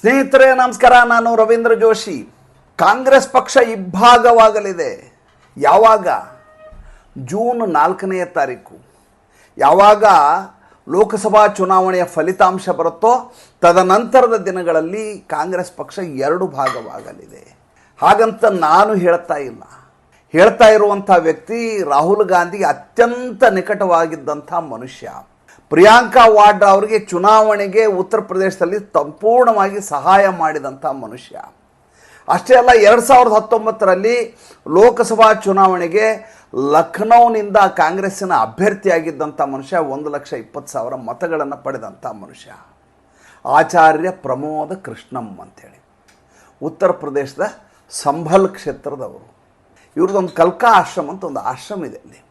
ಸ್ನೇಹಿತರೆ, ನಮಸ್ಕಾರ. ನಾನು ರವೀಂದ್ರ ಜೋಶಿ. ಕಾಂಗ್ರೆಸ್ ಪಕ್ಷ ಇಬ್ಬಾಗವಾಗಲಿದೆ ಯಾವಾಗ? ಜೂನ್ ನಾಲ್ಕನೆಯ ತಾರೀಕು. ಯಾವಾಗ ಲೋಕಸಭಾ ಚುನಾವಣೆಯ ಫಲಿತಾಂಶ ಬರುತ್ತೋ, ತದನಂತರದ ದಿನಗಳಲ್ಲಿ ಕಾಂಗ್ರೆಸ್ ಪಕ್ಷ ಎರಡು ಭಾಗವಾಗಲಿದೆ. ಹಾಗಂತ ನಾನು ಹೇಳ್ತಾ ಇಲ್ಲ. ಹೇಳ್ತಾ ಇರುವಂಥ ವ್ಯಕ್ತಿ ರಾಹುಲ್ ಗಾಂಧಿಗೆ ಅತ್ಯಂತ ನಿಕಟವಾಗಿದ್ದಂಥ ಮನುಷ್ಯ. ಪ್ರಿಯಾಂಕಾ ವಾಡ್ರಾ ಅವರಿಗೆ ಚುನಾವಣೆಗೆ ಉತ್ತರ ಪ್ರದೇಶದಲ್ಲಿ ಸಂಪೂರ್ಣವಾಗಿ ಸಹಾಯ ಮಾಡಿದಂಥ ಮನುಷ್ಯ. ಅಷ್ಟೇ ಅಲ್ಲ, ಎರಡು ಸಾವಿರದ ಹತ್ತೊಂಬತ್ತರಲ್ಲಿ ಲೋಕಸಭಾ ಚುನಾವಣೆಗೆ ಲಖನೌನಿಂದ ಕಾಂಗ್ರೆಸ್ಸಿನ ಅಭ್ಯರ್ಥಿಯಾಗಿದ್ದಂಥ ಮನುಷ್ಯ ಒಂದು ಲಕ್ಷ ಇಪ್ಪತ್ತು ಸಾವಿರ ಮತಗಳನ್ನು ಪಡೆದಂಥ ಮನುಷ್ಯ. ಆಚಾರ್ಯ ಪ್ರಮೋದ ಕೃಷ್ಣಂ ಅಂಥೇಳಿ ಉತ್ತರ ಪ್ರದೇಶದ ಸಂಭಲ್ ಕ್ಷೇತ್ರದವರು. ಇವ್ರದ್ದೊಂದು ಕಲ್ಕಾ ಆಶ್ರಮ ಅಂತ ಒಂದು ಆಶ್ರಮ ಇದೆ ಅಲ್ಲಿ.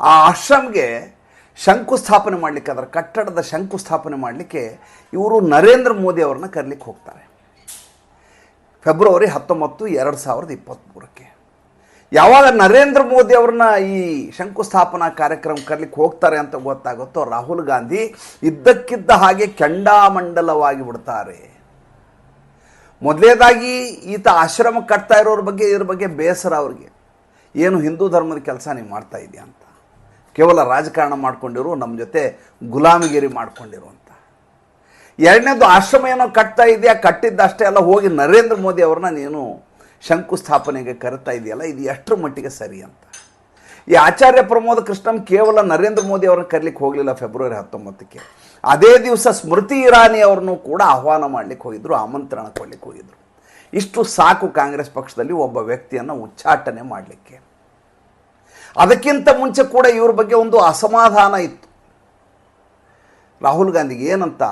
ಆ ಆಶ್ರಮ್ಗೆ ಶಂಕುಸ್ಥಾಪನೆ ಮಾಡಲಿಕ್ಕೆ, ಅದರ ಕಟ್ಟಡದ ಶಂಕುಸ್ಥಾಪನೆ ಮಾಡಲಿಕ್ಕೆ ಇವರು ನರೇಂದ್ರ ಮೋದಿ ಅವ್ರನ್ನ ಕರೀಲಿಕ್ಕೆ ಹೋಗ್ತಾರೆ. ಫೆಬ್ರವರಿ ಹತ್ತೊಂಬತ್ತು, ಎರಡು ಸಾವಿರದ ಇಪ್ಪತ್ತ್ಮೂರಕ್ಕೆ ಯಾವಾಗ ನರೇಂದ್ರ ಮೋದಿ ಅವ್ರನ್ನ ಈ ಶಂಕುಸ್ಥಾಪನಾ ಕಾರ್ಯಕ್ರಮ ಕರ್ಲಿಕ್ಕೆ ಹೋಗ್ತಾರೆ ಅಂತ ಗೊತ್ತಾಗುತ್ತೋ, ರಾಹುಲ್ ಗಾಂಧಿ ಇದ್ದಕ್ಕಿದ್ದ ಹಾಗೆ ಕೆಂಡಾಮಂಡಲವಾಗಿ ಬಿಡ್ತಾರೆ. ಮೊದಲೇದಾಗಿ ಈತ ಆಶ್ರಮ ಕಟ್ತಾ ಇರೋರ ಬಗ್ಗೆ ಇದ್ರ ಬಗ್ಗೆ ಬೇಸರ ಅವ್ರಿಗೆ. ಏನು ಹಿಂದೂ ಧರ್ಮದ ಕೆಲಸ ನೀವು ಮಾಡ್ತಾ ಇದೆಯಾ ಅಂತ. ಕೇವಲ ರಾಜಕಾರಣ ಮಾಡ್ಕೊಂಡಿರು ನಮ್ಮ ಜೊತೆ ಗುಲಾಮಗಿರಿ ಮಾಡ್ಕೊಂಡಿರು ಅಂತ. ಎರಡನೇದು ಆಶ್ರಮ ಏನೋ ಕಟ್ತಾ ಇದೆಯಾ? ಕಟ್ಟಿದ್ದಷ್ಟೇ ಅಲ್ಲ, ಹೋಗಿ ನರೇಂದ್ರ ಮೋದಿ ಅವ್ರನ್ನ ನೀನು ಶಂಕುಸ್ಥಾಪನೆಗೆ ಕರೆತಾ ಇದೆಯಲ್ಲ, ಇದು ಎಷ್ಟರ ಮಟ್ಟಿಗೆ ಸರಿ ಅಂತ. ಈ ಆಚಾರ್ಯ ಪ್ರಮೋದ ಕೃಷ್ಣಂ ಕೇವಲ ನರೇಂದ್ರ ಮೋದಿ ಅವ್ರನ್ನ ಕರ್ಲಿಕ್ಕೆ ಹೋಗಲಿಲ್ಲ ಫೆಬ್ರವರಿ ಹತ್ತೊಂಬತ್ತಕ್ಕೆ. ಅದೇ ದಿವಸ ಸ್ಮೃತಿ ಇರಾನಿ ಅವ್ರನ್ನೂ ಕೂಡ ಆಹ್ವಾನ ಮಾಡಲಿಕ್ಕೆ ಹೋಗಿದ್ರು, ಆಮಂತ್ರಣ ಕೊಡ್ಲಿಕ್ಕೆ ಹೋಗಿದ್ರು. ಇಷ್ಟು ಸಾಕು ಕಾಂಗ್ರೆಸ್ ಪಕ್ಷದಲ್ಲಿ ಒಬ್ಬ ವ್ಯಕ್ತಿಯನ್ನು ಉಚ್ಚಾಟನೆ ಮಾಡಲಿಕ್ಕೆ. ಅದಕ್ಕಿಂತ ಮುಂಚೆ ಕೂಡ ಇವ್ರ ಬಗ್ಗೆ ಒಂದು ಅಸಮಾಧಾನ ಇತ್ತು. ರಾಹುಲ್ ಗಾಂಧಿಗೆ ಏನಂತ?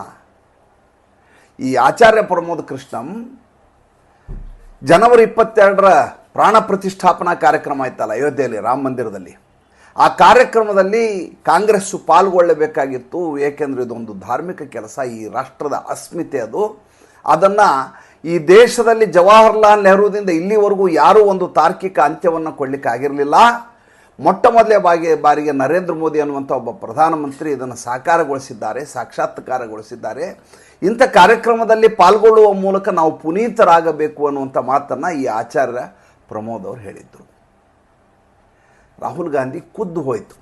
ಈ ಆಚಾರ್ಯ ಪ್ರಮೋದ್ ಕೃಷ್ಣಂ ಜನವರಿ ಇಪ್ಪತ್ತೆರಡರ ಪ್ರಾಣ ಪ್ರತಿಷ್ಠಾಪನಾ ಕಾರ್ಯಕ್ರಮ ಆಯ್ತಲ್ಲ ಅಯೋಧ್ಯೆಯಲ್ಲಿ, ರಾಮ ಮಂದಿರದಲ್ಲಿ. ಆ ಕಾರ್ಯಕ್ರಮದಲ್ಲಿ ಕಾಂಗ್ರೆಸ್ಸು ಪಾಲ್ಗೊಳ್ಳಬೇಕಾಗಿತ್ತು, ಏಕೆಂದರೆ ಇದೊಂದು ಧಾರ್ಮಿಕ ಕೆಲಸ, ಈ ರಾಷ್ಟ್ರದ ಅಸ್ಮಿತೆ ಅದು. ಅದನ್ನು ಈ ದೇಶದಲ್ಲಿ ಜವಾಹರ್ಲಾಲ್ ನೆಹರೂದಿಂದ ಇಲ್ಲಿವರೆಗೂ ಯಾರೂ ಒಂದು ತಾರ್ಕಿಕ ಅಂತ್ಯವನ್ನು ಕೊಡಲಿಕ್ಕೆ ಆಗಿರಲಿಲ್ಲ ಮೊಟ್ಟ ಮೊದಲೇ ಬಾಗಿ, ಬಾರಿಗೆ ನರೇಂದ್ರ ಮೋದಿ ಅನ್ನುವಂಥ ಒಬ್ಬ ಪ್ರಧಾನಮಂತ್ರಿ ಇದನ್ನು ಸಾಕಾರಗೊಳಿಸಿದ್ದಾರೆ, ಸಾಕ್ಷಾತ್ಕಾರಗೊಳಿಸಿದ್ದಾರೆ. ಇಂಥ ಕಾರ್ಯಕ್ರಮದಲ್ಲಿ ಪಾಲ್ಗೊಳ್ಳುವ ಮೂಲಕ ನಾವು ಪುನೀತರಾಗಬೇಕು ಅನ್ನುವಂಥ ಮಾತನ್ನು ಈ ಆಚಾರ್ಯ ಪ್ರಮೋದ್ ಅವರು ಹೇಳಿದರು. ರಾಹುಲ್ ಗಾಂಧಿ ಖುದ್ದು ಹೋಯಿತು.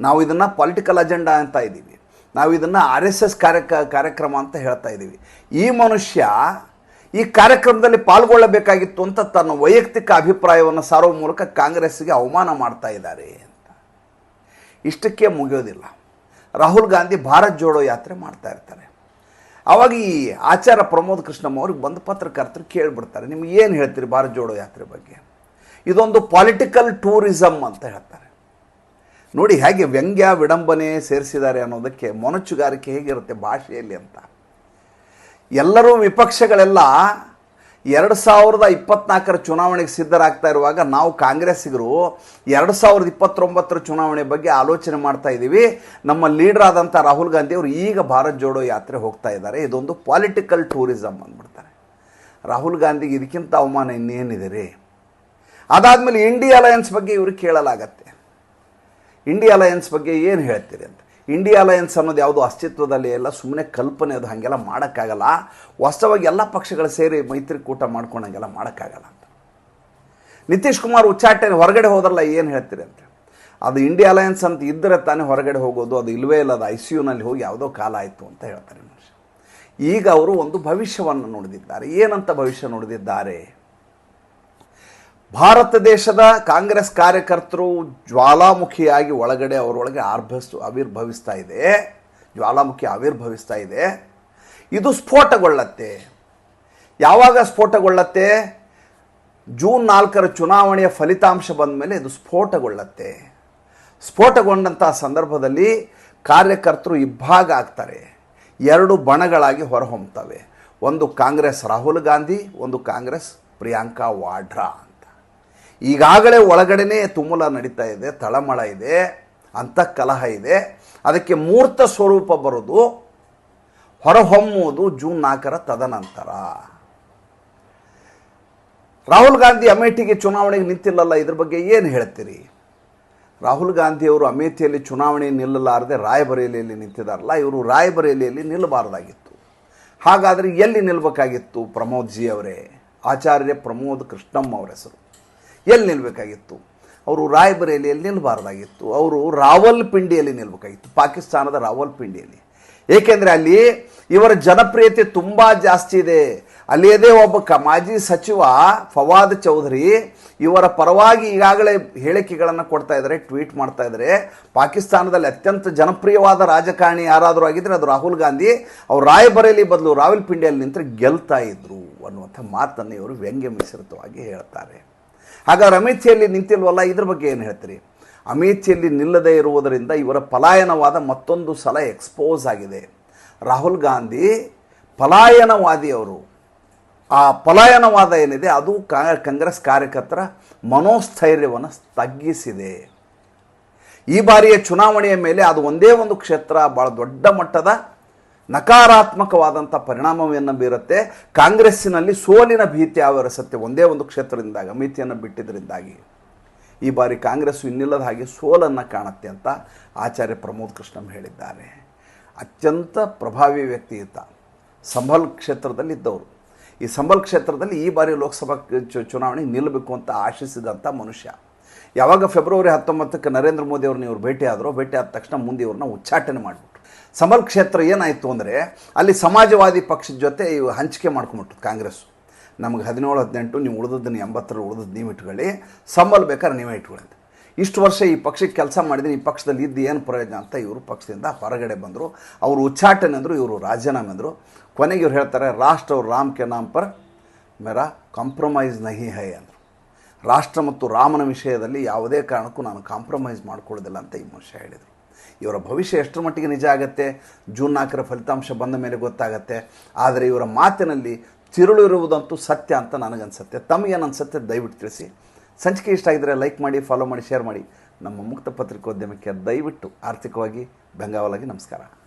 ನಾವು ಇದನ್ನು ಪೊಲಿಟಿಕಲ್ ಅಜೆಂಡಾ ಅಂತ ಇದ್ದೀವಿ. ನಾವು ಇದನ್ನು ಆರ್ ಎಸ್ ಎಸ್ ಕಾರ್ಯಕ, ಕಾರ್ಯಕ್ರಮ ಅಂತ ಹೇಳ್ತಾ ಇದ್ದೀವಿ. ಈ ಮನುಷ್ಯ ಈ ಕಾರ್ಯಕ್ರಮದಲ್ಲಿ ಪಾಲ್ಗೊಳ್ಳಬೇಕಾಗಿತ್ತು ಅಂತ ತನ್ನ ವೈಯಕ್ತಿಕ ಅಭಿಪ್ರಾಯವನ್ನು ಸಾರುವ ಮೂಲಕ ಕಾಂಗ್ರೆಸ್ಗೆ ಅವಮಾನ ಮಾಡ್ತಾ ಇದ್ದಾರೆ ಅಂತ. ಇಷ್ಟಕ್ಕೆ ಮುಗಿಯೋದಿಲ್ಲ. ರಾಹುಲ್ ಗಾಂಧಿ ಭಾರತ್ ಜೋಡೋ ಯಾತ್ರೆ ಮಾಡ್ತಾ ಇರ್ತಾರೆ. ಅವಾಗ ಈ ಆಚಾರ ಪ್ರಮೋದ್ ಕೃಷ್ಣಮ್ಮ ಅವ್ರಿಗೆ ಬಂದು ಪತ್ರಕರ್ತರು ಕೇಳಿಬಿಡ್ತಾರೆ. ನಿಮ್ಗೆ ಏನು ಹೇಳ್ತೀರಿ ಭಾರತ್ ಜೋಡೋ ಯಾತ್ರೆ ಬಗ್ಗೆ? ಇದೊಂದು ಪಾಲಿಟಿಕಲ್ ಟೂರಿಸಮ್ ಅಂತ ಹೇಳ್ತಾರೆ. ನೋಡಿ, ಹೇಗೆ ವ್ಯಂಗ್ಯ ವಿಡಂಬನೆ ಸೇರಿಸಿದ್ದಾರೆ ಅನ್ನೋದಕ್ಕೆ ಮೊನಚುಗಾರಿಕೆ ಹೇಗಿರುತ್ತೆ ಭಾಷೆಯಲ್ಲಿ ಅಂತ. ಎಲ್ಲರೂ ವಿಪಕ್ಷಗಳೆಲ್ಲ ಎರಡು ಸಾವಿರದ ಇಪ್ಪತ್ನಾಲ್ಕರ ಚುನಾವಣೆಗೆ ಸಿದ್ಧರಾಗ್ತಾ ಇರುವಾಗ ನಾವು ಕಾಂಗ್ರೆಸ್ಸಿಗರು ಎರಡು ಸಾವಿರದ ಇಪ್ಪತ್ತೊಂಬತ್ತರ ಚುನಾವಣೆ ಬಗ್ಗೆ ಆಲೋಚನೆ ಮಾಡ್ತಾ ಇದ್ದೀವಿ. ನಮ್ಮ ಲೀಡರ್ ಆದಂಥ ರಾಹುಲ್ ಗಾಂಧಿ ಅವರು ಈಗ ಭಾರತ್ ಜೋಡೋ ಯಾತ್ರೆ ಹೋಗ್ತಾ ಇದ್ದಾರೆ. ಇದೊಂದು ಪಾಲಿಟಿಕಲ್ ಟೂರಿಸಮ್ ಅಂದ್ಬಿಡ್ತಾರೆ. ರಾಹುಲ್ ಗಾಂಧಿಗೆ ಇದಕ್ಕಿಂತ ಅವಮಾನ ಇನ್ನೇನಿದೆ ರೀ ಅದಾದಮೇಲೆ ಇಂಡಿಯಾ ಅಲಯನ್ಸ್ ಬಗ್ಗೆ ಇವರು ಕೇಳಲಾಗತ್ತೆ. ಇಂಡಿಯಾ ಅಲಯನ್ಸ್ ಬಗ್ಗೆ ಏನು ಹೇಳ್ತೀರಿ ಅಂತ? ಇಂಡಿಯಾ ಅಲಯನ್ಸ್ ಅನ್ನೋದು ಯಾವುದೋ ಅಸ್ತಿತ್ವದಲ್ಲಿ ಎಲ್ಲ ಸುಮ್ಮನೆ ಕಲ್ಪನೆ ಅದು, ಹಾಗೆಲ್ಲ ಮಾಡೋಕ್ಕಾಗಲ್ಲ. ವಾಸ್ತವವಾಗಿ ಎಲ್ಲ ಪಕ್ಷಗಳು ಸೇರಿ ಮೈತ್ರಿಕೂಟ ಮಾಡ್ಕೊಂಡು ಹಾಗೆಲ್ಲ ಮಾಡೋಕ್ಕಾಗಲ್ಲ ಅಂತ. ನಿತೀಶ್ ಕುಮಾರ್ ಉಚ್ಚಾಟನೆ ಹೊರಗಡೆ ಹೋದ್ರಲ್ಲ ಏನು ಹೇಳ್ತೀರಿ ಅಂತ. ಅದು ಇಂಡಿಯಾ ಅಲಯನ್ಸ್ ಅಂತ ಇದ್ದರೆ ತಾನೇ ಹೊರಗಡೆ ಹೋಗೋದು, ಅದು ಇಲ್ಲವೇ ಇಲ್ಲ ಅದು ಐ ಸಿ ಯುನಲ್ಲಿ ಹೋಗಿ ಯಾವುದೋ ಕಾಲ ಆಯಿತು ಅಂತ ಹೇಳ್ತಾರೆ ಮನುಷ್ಯ. ಈಗ ಅವರು ಒಂದು ಭವಿಷ್ಯವನ್ನು ನೋಡಿದಿದ್ದಾರೆ. ಏನಂತ ಭವಿಷ್ಯ ನುಡಿದಿದ್ದಾರೆ? ಭಾರತ ದೇಶದ ಕಾಂಗ್ರೆಸ್ ಕಾರ್ಯಕರ್ತರು ಜ್ವಾಲಾಮುಖಿಯಾಗಿ ಒಳಗಡೆ ಅವರೊಳಗೆ ಆರ್ಭಸ್ ಆವಿರ್ಭವಿಸ್ತಾ ಇದೆ. ಜ್ವಾಲಾಮುಖಿ ಆವಿರ್ಭವಿಸ್ತಾ ಇದೆ. ಇದು ಸ್ಫೋಟಗೊಳ್ಳತ್ತೆ. ಯಾವಾಗ ಸ್ಫೋಟಗೊಳ್ಳತ್ತೆ? ಜೂನ್ ನಾಲ್ಕರ ಚುನಾವಣೆಯ ಫಲಿತಾಂಶ ಬಂದ ಮೇಲೆ ಇದು ಸ್ಫೋಟಗೊಳ್ಳತ್ತೆ. ಸ್ಫೋಟಗೊಂಡಂಥ ಸಂದರ್ಭದಲ್ಲಿ ಕಾರ್ಯಕರ್ತರು ಇಬ್ಬಾಗ ಆಗ್ತಾರೆ. ಎರಡು ಬಣಗಳಾಗಿ ಹೊರಹೊಮ್ಮುತ್ತವೆ ಒಂದು ಕಾಂಗ್ರೆಸ್ ರಾಹುಲ್ ಗಾಂಧಿ, ಒಂದು ಕಾಂಗ್ರೆಸ್ ಪ್ರಿಯಾಂಕಾ ವಾಡ್ರಾ. ಈಗಾಗಲೇ ಒಳಗಡೆನೇ ತುಮುಲ ನಡೀತಾ ಇದೆ, ತಳಮಳ ಇದೆ ಅಂತ ಕಲಹ ಇದೆ. ಅದಕ್ಕೆ ಮೂರ್ತ ಸ್ವರೂಪ ಬರೋದು, ಹೊರಹೊಮ್ಮುವುದು ಜೂನ್ ನಾಲ್ಕರ ತದನಂತರ. ರಾಹುಲ್ ಗಾಂಧಿ ಅಮೇಠಿಗೆ ಚುನಾವಣೆಗೆ ನಿಂತಿಲ್ಲಲ್ಲ, ಇದ್ರ ಬಗ್ಗೆ ಏನು ಹೇಳ್ತೀರಿ? ರಾಹುಲ್ ಗಾಂಧಿಯವರು ಅಮೇಥಿಯಲ್ಲಿ ಚುನಾವಣೆ ನಿಲ್ಲಲಾರದೆ ರಾಯಬರೇಲಿಯಲ್ಲಿ ನಿಂತಿದ್ದಾರಲ್ಲ, ಇವರು ರಾಯಬರೇಲಿಯಲ್ಲಿ ನಿಲ್ಲಬಾರ್ದಾಗಿತ್ತು. ಹಾಗಾದರೆ ಎಲ್ಲಿ ನಿಲ್ಲಬೇಕಾಗಿತ್ತು ಪ್ರಮೋದ್ ಜಿ ಅವರೇ? ಆಚಾರ್ಯ ಪ್ರಮೋದ್ ಕೃಷ್ಣಮ್ಮ ಅವರ ಹೆಸರು. ಎಲ್ಲಿ ನಿಲ್ಲಬೇಕಾಗಿತ್ತು ಅವರು ರಾಯಬರೇಲಿಯಲ್ಲಿ ನಿಲ್ಲಬಾರ್ದಾಗಿತ್ತು ಅವರು ರಾವಲ್ಪಿಂಡಿಯಲ್ಲಿ ನಿಲ್ಲಬೇಕಾಗಿತ್ತು ಪಾಕಿಸ್ತಾನದ ರಾವಲ್ಪಿಂಡಿಯಲ್ಲಿ. ಏಕೆಂದರೆ ಅಲ್ಲಿ ಇವರ ಜನಪ್ರಿಯತೆ ತುಂಬ ಜಾಸ್ತಿ ಇದೆ. ಅಲ್ಲಿಯದೇ ಒಬ್ಬ ಕ ಮಾಜಿ ಸಚಿವ ಫವಾದ್ ಚೌಧರಿ ಇವರ ಪರವಾಗಿ ಈಗಾಗಲೇ ಹೇಳಿಕೆಗಳನ್ನು ಕೊಡ್ತಾ ಇದ್ದಾರೆ, ಟ್ವೀಟ್ ಮಾಡ್ತಾ ಇದ್ದಾರೆ. ಪಾಕಿಸ್ತಾನದಲ್ಲಿ ಅತ್ಯಂತ ಜನಪ್ರಿಯವಾದ ರಾಜಕಾರಣಿ ಯಾರಾದರೂ ಆಗಿದ್ದರೆ ಅದು ರಾಹುಲ್ ಗಾಂಧಿ. ಅವ್ರು ರಾಯಬರೇಲಿ ಬದಲು ರಾವಲ್ಪಿಂಡಿಯಲ್ಲಿ ನಿಂತರೆ ಗೆಲ್ತಾ ಇದ್ರು ಅನ್ನುವಂಥ ಮಾತನ್ನು ಇವರು ವ್ಯಂಗ್ಯ ಮಿಶ್ರಿತವಾಗಿ ಹೇಳ್ತಾರೆ. ಹಾಗಾದ್ರೆ ಅಮೇಥಿಯಲ್ಲಿ ನಿಂತಿಲ್ವಲ್ಲ, ಇದ್ರ ಬಗ್ಗೆ ಏನು ಹೇಳ್ತೀರಿ? ಅಮೇಥಿಯಲ್ಲಿ ನಿಲ್ಲದೇ ಇರುವುದರಿಂದ ಇವರ ಪಲಾಯನವಾದ ಮತ್ತೊಂದು ಸಲ ಎಕ್ಸ್ಪೋಸ್ ಆಗಿದೆ. ರಾಹುಲ್ ಗಾಂಧಿ ಪಲಾಯನವಾದಿಯವರು. ಆ ಪಲಾಯನವಾದ ಏನಿದೆ, ಅದು ಕಾಂಗ್ರೆಸ್ ಕಾರ್ಯಕರ್ತರ ಮನೋಸ್ಥೈರ್ಯವನ್ನು ತಗ್ಗಿಸಿದೆ. ಈ ಬಾರಿಯ ಚುನಾವಣೆಯ ಮೇಲೆ ಅದು ಒಂದೇ ಒಂದು ಕ್ಷೇತ್ರ ಭಾಳ ದೊಡ್ಡ ಮಟ್ಟದ ನಕಾರಾತ್ಮಕವಾದಂಥ ಪರಿಣಾಮವನ್ನು ಬೀರುತ್ತೆ. ಕಾಂಗ್ರೆಸ್ಸಿನಲ್ಲಿ ಸೋಲಿನ ಭೀತಿ ಆವರಿಸುತ್ತೆ ಒಂದೇ ಒಂದು ಕ್ಷೇತ್ರದಿಂದಾಗ ಮಿತಿಯನ್ನು ಬಿಟ್ಟಿದ್ದರಿಂದಾಗಿ ಈ ಬಾರಿ ಕಾಂಗ್ರೆಸ್ಸು ಇನ್ನಿಲ್ಲದ ಹಾಗೆ ಸೋಲನ್ನು ಕಾಣುತ್ತೆ ಅಂತ ಆಚಾರ್ಯ ಪ್ರಮೋದ್ ಕೃಷ್ಣಂ ಹೇಳಿದ್ದಾರೆ. ಅತ್ಯಂತ ಪ್ರಭಾವಿ ವ್ಯಕ್ತಿ ಈತ. ಸಂಭಲ್ ಕ್ಷೇತ್ರದಲ್ಲಿ ಇದ್ದವರು. ಈ ಸಂಬಲ್ ಕ್ಷೇತ್ರದಲ್ಲಿ ಈ ಬಾರಿ ಲೋಕಸಭಾ ಚುನಾವಣೆ ನಿಲ್ಲಬೇಕು ಅಂತ ಆಶಿಸಿದಂಥ ಮನುಷ್ಯ. ಯಾವಾಗ ಫೆಬ್ರವರಿ ಹತ್ತೊಂಬತ್ತಕ್ಕೆ ನರೇಂದ್ರ ಮೋದಿ ಅವ್ರನ್ನ ಇವ್ರು ಭೇಟಿ ಆದರೂ ಭೇಟಿ ಆದ ತಕ್ಷಣ ಮುಂದೆ ಇವ್ರನ್ನ ಉಚ್ಚಾಟನೆ ಮಾಡಿಬಿಟ್ರು ಸಂಭಲ್ ಕ್ಷೇತ್ರ ಏನಾಯಿತು ಅಂದರೆ, ಅಲ್ಲಿ ಸಮಾಜವಾದಿ ಪಕ್ಷದ ಜೊತೆ ಇವು ಹಂಚಿಕೆ ಮಾಡ್ಕೊಂಬಿಟ್ಟು ಕಾಂಗ್ರೆಸ್ಸು. ನಮಗೆ ಹದಿನೇಳು, ಹದಿನೆಂಟು, ನೀವು ಉಳಿದದ್ದನ್ನು ಎಂಬತ್ತರ ಉಳಿದದ್ದು ನೀವು ಇಟ್ಕೊಳ್ಳಿ. ಸಂಬಲ್ ಬೇಕಾದ್ರೆ ನೀವೇ ಇಟ್ಕೊಳ್ಳಿ. ಇಷ್ಟು ವರ್ಷ ಈ ಪಕ್ಷಕ್ಕೆ ಕೆಲಸ ಮಾಡಿದ್ರೆ ಈ ಪಕ್ಷದಲ್ಲಿ ಇದ್ದು ಏನು ಪ್ರಯೋಜನ ಅಂತ ಇವರು ಪಕ್ಷದಿಂದ ಹೊರಗಡೆ ಬಂದರು. ಅವರು ಉಚ್ಚಾಟನೆ ಅಂದರು, ಇವರು ರಾಜೀನಾಮೆ ಅಂದರು. ಕೊನೆಗೆ ಇವ್ರು ಹೇಳ್ತಾರೆ, ರಾಷ್ಟ್ರ ಅವ್ರು ರಾಮ್ ಕೆ ನಾಮ್ ಪರ್ ಮೇರಾ ಕಾಂಪ್ರಮೈಸ್ ನಹಿ ಹೈ ಅಂದರು. ರಾಷ್ಟ್ರ ಮತ್ತು ರಾಮನ ವಿಷಯದಲ್ಲಿ ಯಾವುದೇ ಕಾರಣಕ್ಕೂ ನಾನು ಕಾಂಪ್ರಮೈಸ್ ಮಾಡ್ಕೊಳ್ಳೋದಿಲ್ಲ ಅಂತ ಈ ಮನುಷ್ಯ ಹೇಳಿದರು. ಇವರ ಭವಿಷ್ಯ ಎಷ್ಟರ ಮಟ್ಟಿಗೆ ನಿಜ ಆಗುತ್ತೆ? ಜೂನ್ ನಾಲ್ಕರ ಫಲಿತಾಂಶ ಬಂದ ಮೇಲೆ ಗೊತ್ತಾಗತ್ತೆ. ಆದರೆ ಇವರ ಮಾತಿನಲ್ಲಿ ತಿರುಳು ಇರುವುದಂತೂ ಸತ್ಯ ಅಂತ ನನಗನ್ಸುತ್ತೆ. ತಮಗೇನು ಅನ್ಸುತ್ತೆ ದಯವಿಟ್ಟು ತಿಳಿಸಿ. ಸಂಚಿಕೆ ಇಷ್ಟ ಆಗಿದ್ರೆ ಲೈಕ್ ಮಾಡಿ, ಫಾಲೋ ಮಾಡಿ, ಶೇರ್ ಮಾಡಿ. ನಮ್ಮ ಮುಕ್ತ ಪತ್ರಿಕೋದ್ಯಮಕ್ಕೆ ದಯವಿಟ್ಟು ಆರ್ಥಿಕವಾಗಿ, ಬೆಂಗಾವಲಾಗಿ ನಮಸ್ಕಾರ.